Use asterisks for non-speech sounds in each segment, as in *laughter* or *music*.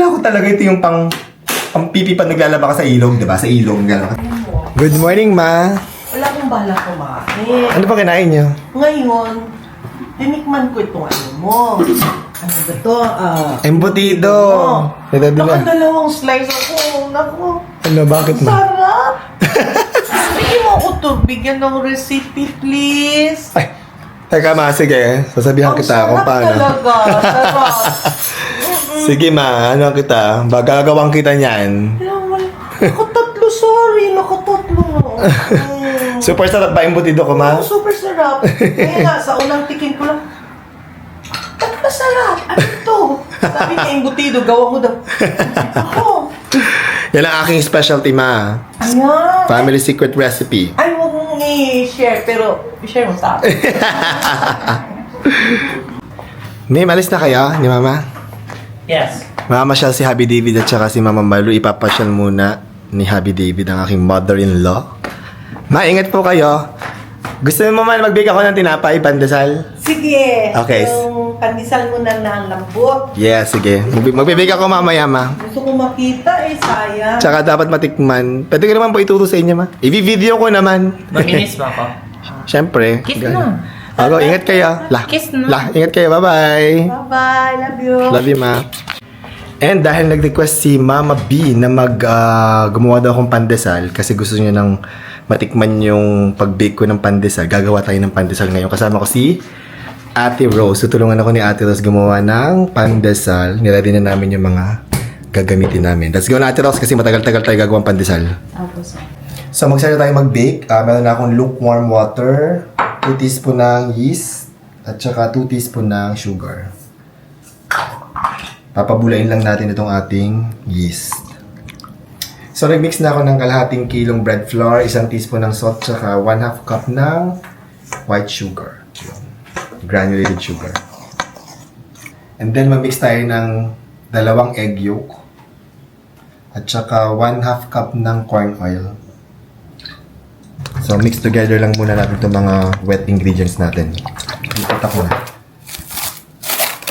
Akala ko talaga ito yung pang pang pipi pa naglalaba ka sa ilog, di ba? Sa ilog, gano'n. Good morning, ma. Wala akong bala kumain. Ano pa kinain niyo? Ngayon, tinikman ko itong ano mo. Ano ba to? Ah, Embutido. Ito din na. Nakadalawang slice ako. Naku, Ano, bakit ma? sarap. *laughs* Bigyan mo ako to. Bigyan ng recipe, please. Ay, teka ma, sige. Sasabihan Ang kita kung sarap paano. talaga. Sarap. *laughs* Sige ma, ano kita? Bagagawang kita niyan. Nakatatlo, sorry. Nakatatlo. Mm. *laughs* Super sarap ba embutido ko ma? Oh, super sarap. Kaya nga, sa unang tikin ko lang, Ba't masarap? Ano to? Sabi niya, embutido, gawa mo daw. Ako. Yan ang aking specialty ma. Ayan. Family secret recipe. Ay, huwag mong i-share, pero i-share mo sa akin. *laughs* May malis na kayo ni mama? Yes. Mamasyal si Happy David at saka si Mama Malu. Ipapasyal muna ni Happy David ang aking mother-in-law. Ma, ingat po kayo. Gusto mo man magbigay ako ng tinapay, pandesal? Sige. Okay. Yung pandesal mo na na ang lambot. Yeah, sige. Magbi- Magbibigay ako mamaya, ma. Gusto ko makita eh, sayang. Tsaka dapat matikman. Pwede ko naman po ituro sa inyo, ma. I-video ko naman. Maginis ba ako? *laughs* Siyempre. Kiss na. Ako, ingat kayo. La, Kiss na. La, ingat kayo. Bye-bye. Bye-bye. Love you. Love you, ma. And dahil nag-request si Mama B na mag ah, gumawa daw akong pandesal kasi gusto niya nang matikman yung pag-bake ko ng pandesal. Gagawa tayo ng pandesal ngayon. Kasama ko si Ate Rose. Tutulungan ako ni Ate Rose gumawa ng pandesal. Niready na namin yung mga gagamitin namin. Let's go na Ate Rose kasi matagal-tagal tayo gagawang pandesal. Tapos, So magsaya tayo mag-bake. Ah, meron na akong lukewarm water, 2 teaspoon ng yeast, at saka 2 teaspoon ng sugar. Papabulain lang natin itong ating yeast. So nag-mix na ako ng kalahating kilong bread flour, isang teaspoon ng salt, saka 1 half cup ng white sugar. Granulated sugar. And then mag-mix tayo ng dalawang egg yolk, at saka 1 half cup ng corn oil. So, mix together lang muna natin itong mga wet ingredients natin. Ipot ako na.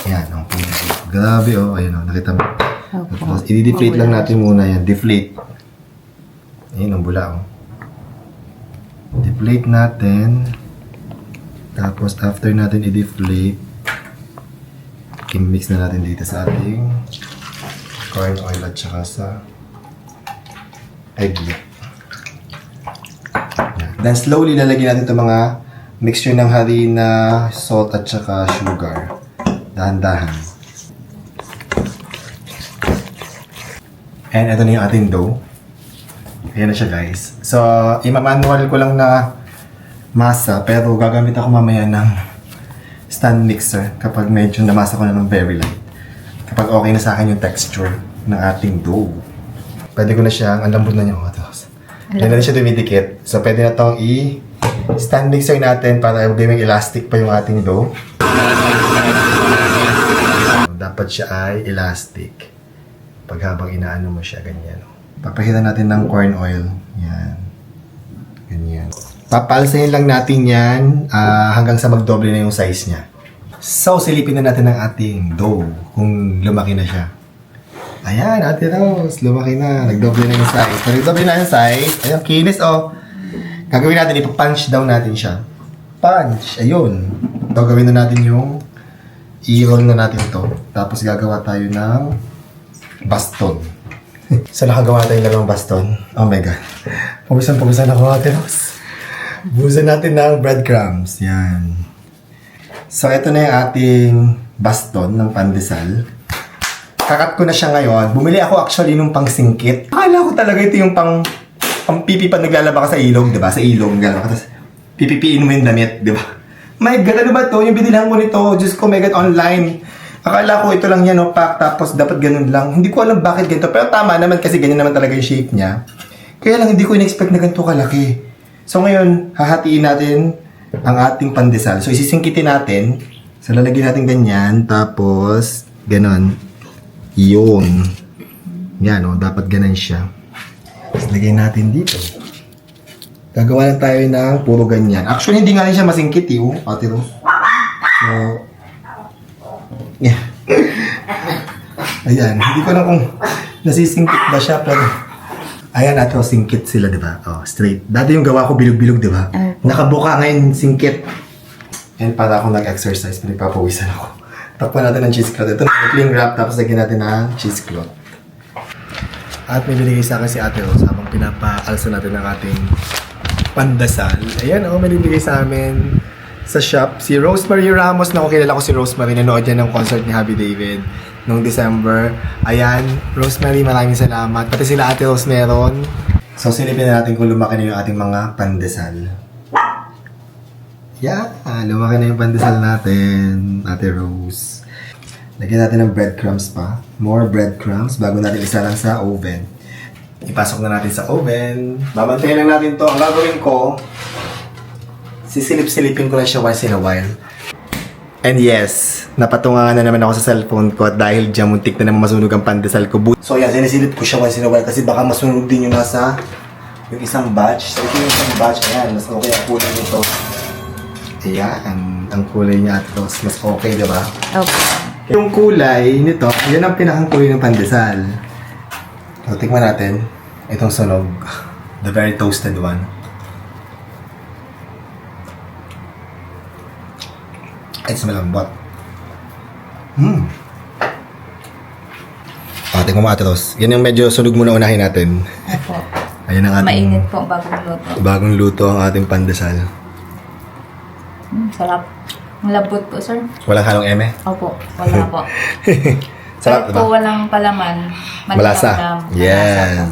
Ayan, ang pinag Grabe, oh. Ayan, oh. Nakita mo. Tapos, i-deflate lang natin muna yan. Deflate. Ayan, ang bula, oh. Deflate natin. Tapos, after natin i-deflate, i-mix na natin dito sa ating corn oil at saka sa egg yolk. Then slowly lalagyan natin itong mga mixture ng harina, salt at saka sugar. Dahan-dahan. And ito na yung ating dough. Ayan na siya guys. So, imamanual ko lang na masa pero gagamit ako mamaya ng stand mixer kapag medyo namasa ko na ng very light. Kapag okay na sa akin yung texture ng ating dough. Pwede ko na siyang, ang lambot na niya. Yan na rin siya dumidikit. So, pwede na itong i- stand mixer natin para gawing elastic pa yung ating dough. Dapat siya ay elastic. Pag habang inaano mo siya, ganyan. Papahitan natin ng corn oil. Yan. Ganyan. Papalsahin lang natin yan ah, hanggang sa magdoble na yung size niya. So, silipin na natin ang ating dough kung lumaki na siya. Ayan, Ate Rose, lumaki na. Nagdoble na yung size. Pag nagdoble na yung size, ayan, kinis, oh. Gagawin natin, ipapunch down natin siya. Punch, ayun. Ito, gawin na natin yung i-roll na natin to. Tapos gagawa tayo ng baston. *laughs* so, nakagawa tayo ng baston. Oh my God. Pawisan-pawisan ako, Ate Rose. Busan natin ng breadcrumbs. Yan. So, ito na yung ating baston ng pandesal. Kakat ko na siya ngayon. Bumili ako actually nung pang singkit. Akala ko talaga ito yung pang pang pipi pa naglalaba ka sa ilog, di ba? Sa ilog, gano'n. Tapos, pipipiin mo yung damit, di ba? My God, ano ba to? Yung binilhan ko nito, Diyos ko, God, online. Akala ko ito lang yan, no, pack, tapos dapat ganun lang. Hindi ko alam bakit ganito. Pero tama naman kasi ganyan naman talaga yung shape niya. Kaya lang, hindi ko in-expect na ganito kalaki. So ngayon, hahatiin natin ang ating pandesal. So isisingkitin natin. So lalagyan natin ganyan, tapos ganon. Yun. Yan, o. Dapat ganun siya. Tapos lagay natin dito. Gagawa lang tayo ng puro ganyan. Actually, hindi nga rin siya masingkit, eh. Oh, ate Rose. So, yeah. Ayan, hindi ko lang kung nasisingkit ba siya, pero... Ayan, ato, singkit sila, di ba? Oh, straight. Dati yung gawa ko bilog-bilog, di ba? Nakabuka ngayon, singkit. And para ako nag-exercise, pinagpapawisan ako. Takpan natin ng cheesecloth. Ito na cling wrap, tapos lagyan natin ng cheesecloth. At may binigay sa akin si Ate Rose habang pinapaalsa natin ang ating pandasal. Ayan, oh, may binigay sa amin sa shop. Si Rosemary Ramos, na kilala ko si Rosemary. Nanood yan ng concert ni Happy David noong December. Ayan, Rosemary, maraming salamat. Pati sila Ate Rose meron. So, silipin na natin kung lumaki na yung ating mga pandesal. Yeah, lumaki na yung pandesal natin, Ate Rose. Lagyan natin ng breadcrumbs pa. More breadcrumbs bago natin isa lang sa oven. Ipasok na natin sa oven. Babantayan lang natin to. Ang gagawin ko, sisilip-silipin ko lang siya once in a while. And yes, napatungangan na naman ako sa cellphone ko at dahil dyan muntik na naman masunog ang pandesal ko. So yan, sinisilip ko siya once in a while kasi baka masunog din yung nasa yung isang batch. So ito yung isang batch. Ayan, mas okay ang kulay nito. Ayan, ang kulay niya at mas, mas okay, di ba? Opo. Yung kulay nito, yan ang pinakang kulay ng pandesal. So, tikman natin. Itong sunog. The very toasted one. It's malambot. Hmm. Ah, tingnan mo Ate Ros. Yan yung medyo sunog muna unahin natin. Opo. Ayan ang ating Mainit po bagong luto. bagong luto ang ating pandesal. Mm, sarap. Ang Lambot po, sir. Walang halong eme. Opo. Wala po. *laughs* Sarap, Kahit po diba? walang palaman. Malasa. Malasa Yes. po.